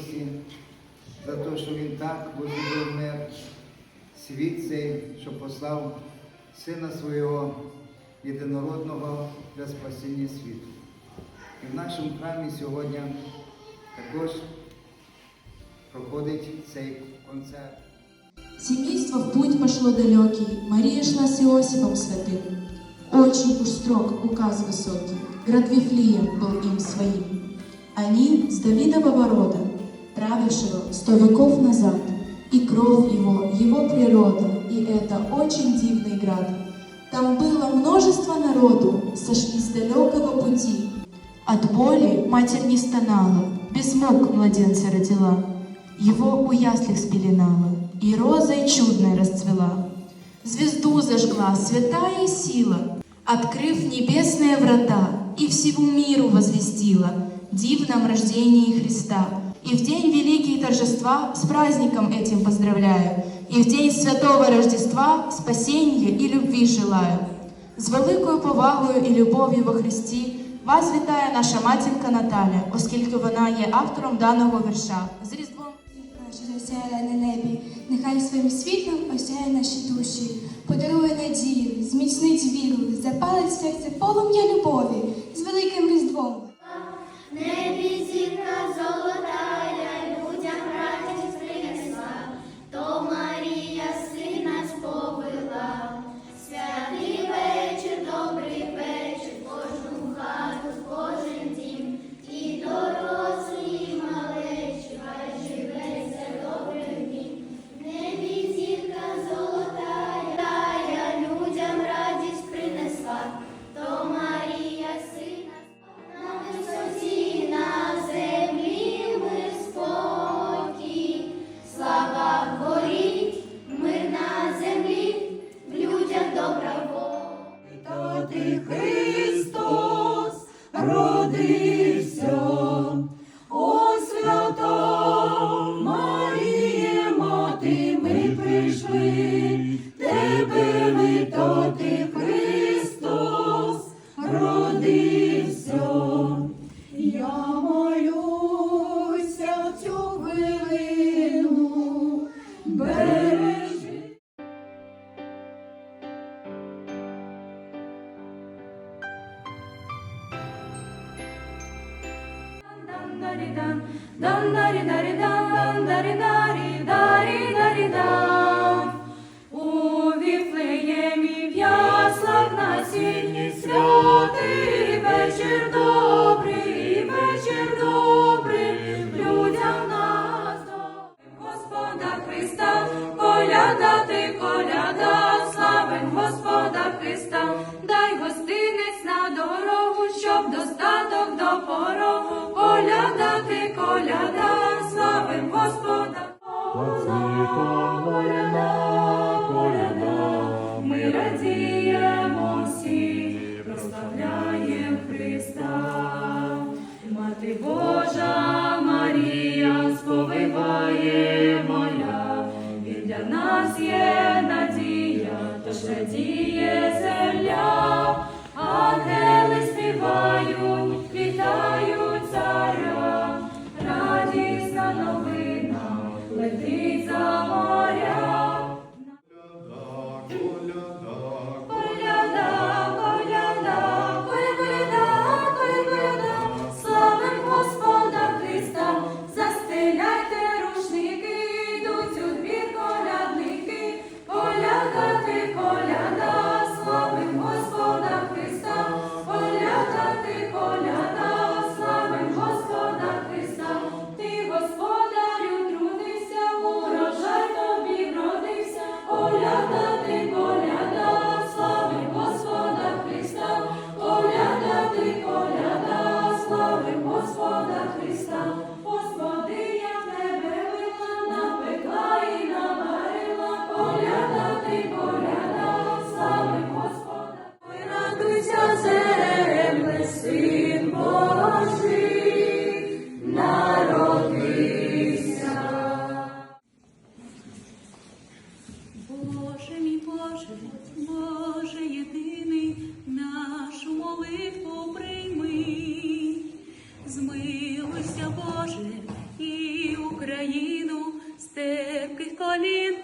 великі милості, за те, що Він так возлюбив мир, світ цей, що послав Сина Свого єдинородного для спасіння світу. І в нашому храмі сьогодні також проходить цей концерт. Семейство в путь пошло далекий, Мария шла с Иосифом святым. Очень уж строг указ высокий, Град Вифлеем был им своим. Они с Давидового рода, правившего сто веков назад, и кровь его, его природа, и это очень дивный град. Там было множество народу, сошли с далекого пути. От боли матерь не стонала, без мук младенца родила. Его у яслих спеленала, и розой чудной расцвела. Звезду зажгла святая сила, открыв небесные врата, и всему миру возвестила дивном рождении Христа. И в день великий торжества с праздником этим поздравляю, и в день святого Рождества спасения и любви желаю. З великою повагою і любов'ю во Христі вас вітає наша матінка Наталя, оскільки вона є автором даного вірша. З Різдвом Наша засяяла на небі, нехай своїм світлом осяє наші душі, подарує надію, зміцнить віру, запалить серце полум'я любові з великим різдвом. Небі зірка золотая, щоб достаток до порогу, коляда, славень Господа. Ми радіємо всі, прославляємо Христа. Мати Божа Марія сповиває моя, і для нас є надія, тож радіє земля, ангели Боже і Україну степких колін.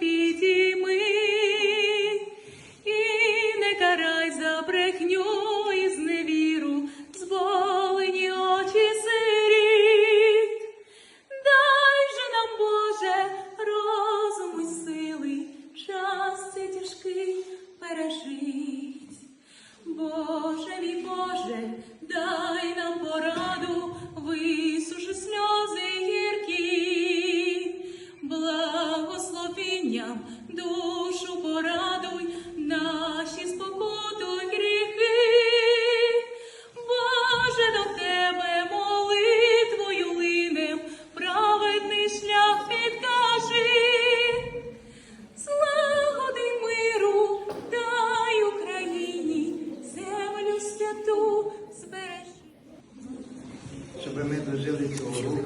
щоб ми дожили цього року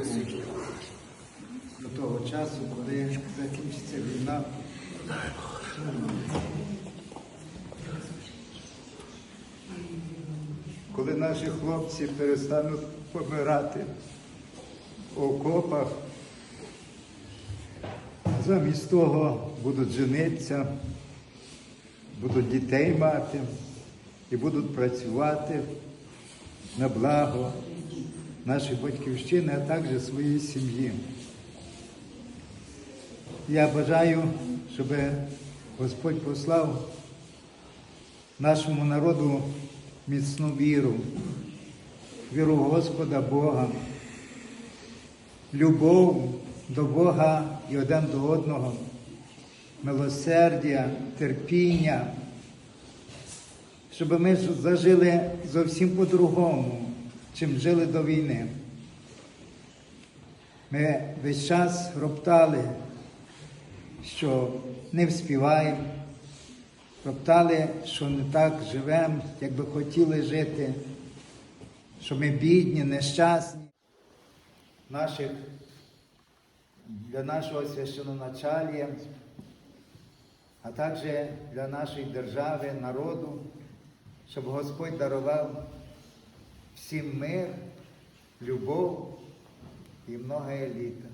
до того часу, коли закінчиться війна. Коли наші хлопці перестануть помирати в окопах, замість того будуть женитися, будуть дітей мати і будуть працювати на благо нашої батьківщини, а також своєї сім'ї. Я бажаю, щоб Господь послав нашому народу міцну віру, віру Господа Бога, любов до Бога і один до одного, милосердя, терпіння, щоб ми зажили зовсім по-другому, чим жили до війни. Ми весь час роптали, що не вспіваємо, роптали, що не так живемо, як би хотіли жити, що ми бідні, нещасні. Наших, для нашого священоначалія, а також для нашої держави, народу, щоб Господь дарував всім мир, любов и многое літо.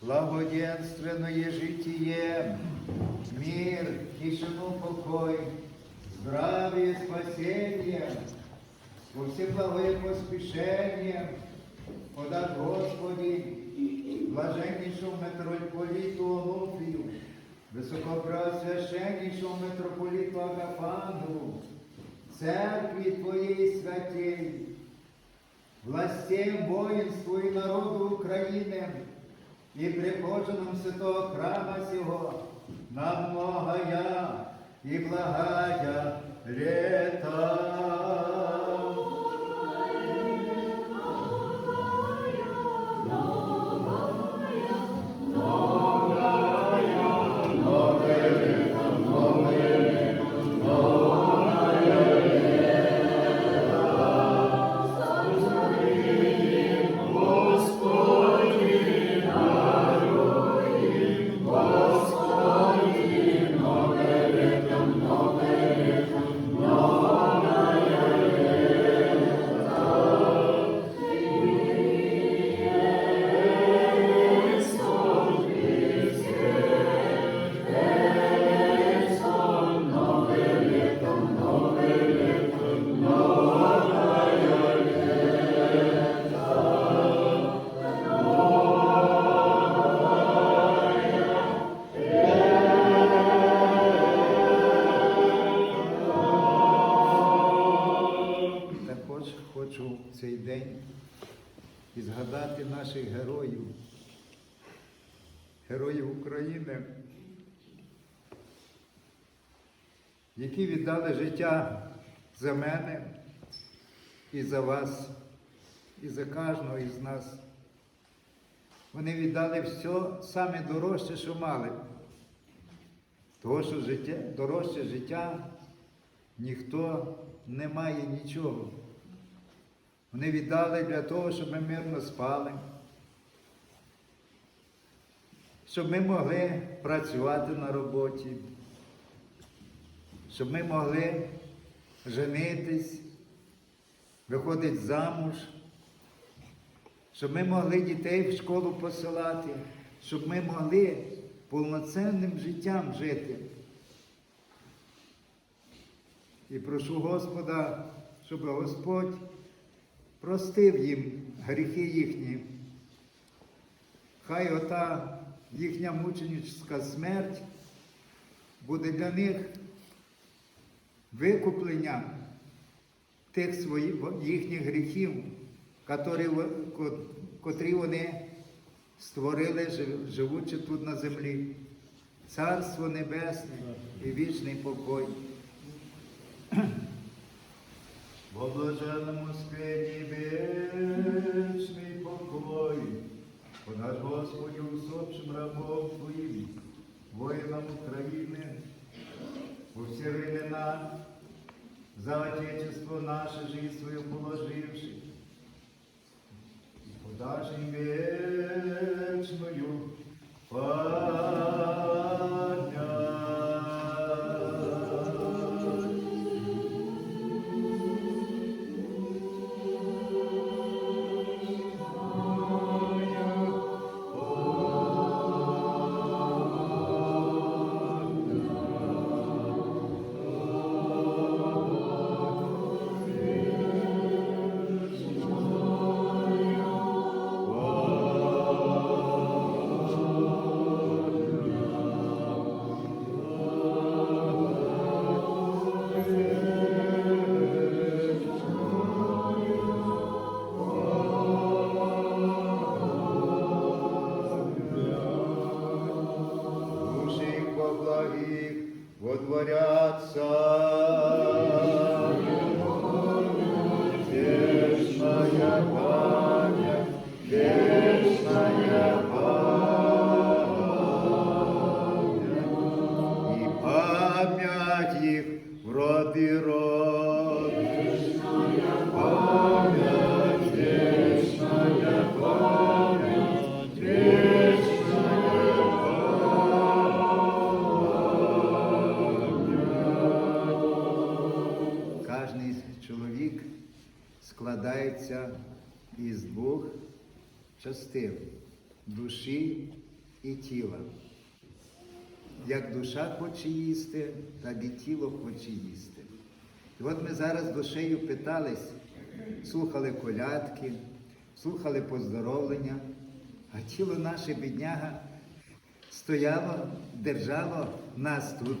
Благоденственное житие, мир, тишину, покой, здравие, спасение, во всеблагое поспешение, подать Господи, блаженнейшему митрополиту Онуфрию, високопреосвященнейшему митрополиту Агафангелу, церкви Твоей святей, властям воинству и народу Украины и прихожанам святого храма сего на многая и благая лета. Віддали життя за мене і за вас, і за кожного із нас. Вони віддали все саме дорожче, що мали. Того, що життя, дорожче життя ніхто не має нічого. Вони віддали для того, щоб ми мирно спали, щоб ми могли працювати на роботі, щоб ми могли женитись, виходити замуж, щоб ми могли дітей в школу посилати, щоб ми могли повноцінним життям жити. І прошу Господа, щоб Господь простив їм гріхи їхні. Хай ота їхня мученическа смерть буде для них викуплення тих своїх їхніх гріхів, котрі, вони створили, живучи тут на землі. Царство Небесне і вічний покой. Во блаженному спині вічний покой, понад Господю усопшим рабом Твоїм, воїнам України, у всі времена, за Отечество наше жизнь свою положивши, и подашь им Отворятся. Складається із двох частин душі і тіла. Як душа хоче їсти, так і тіло хоче їсти. І от ми зараз душею питались, слухали колядки, слухали поздоровлення, а тіло наше бідняга стояло, держало нас тут.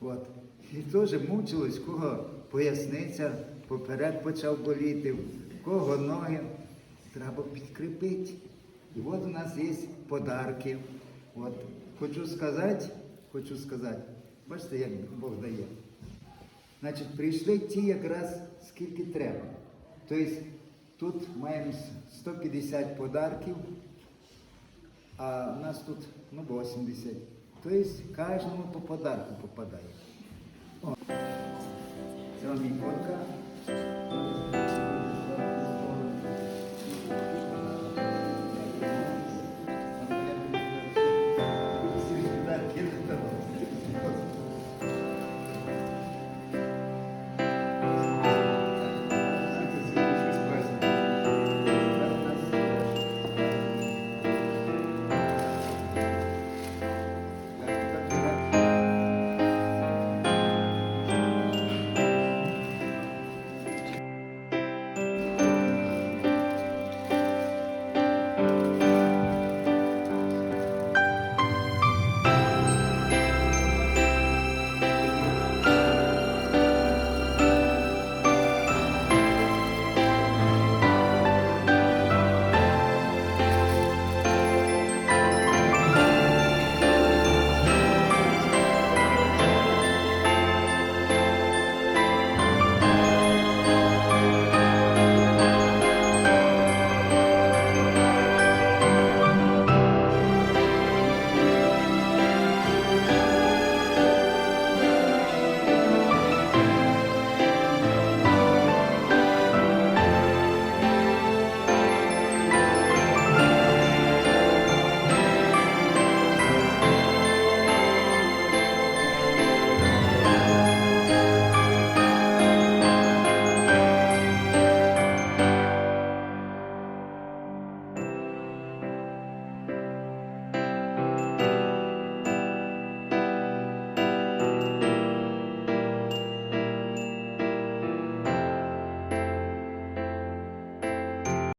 От. І теж мучилось, кого поясниця поперед почав боліти, кого ноги. Треба підкріпити. І от у нас є подарки. От. Хочу сказати, хочу сказати, бачите, як Бог дає. Значить, прийшли ті якраз скільки треба. Тобто тут маємо 150 подарків, а в нас тут ну, 80. Тобто кожному по подарку попадає. О. Це вам іконка.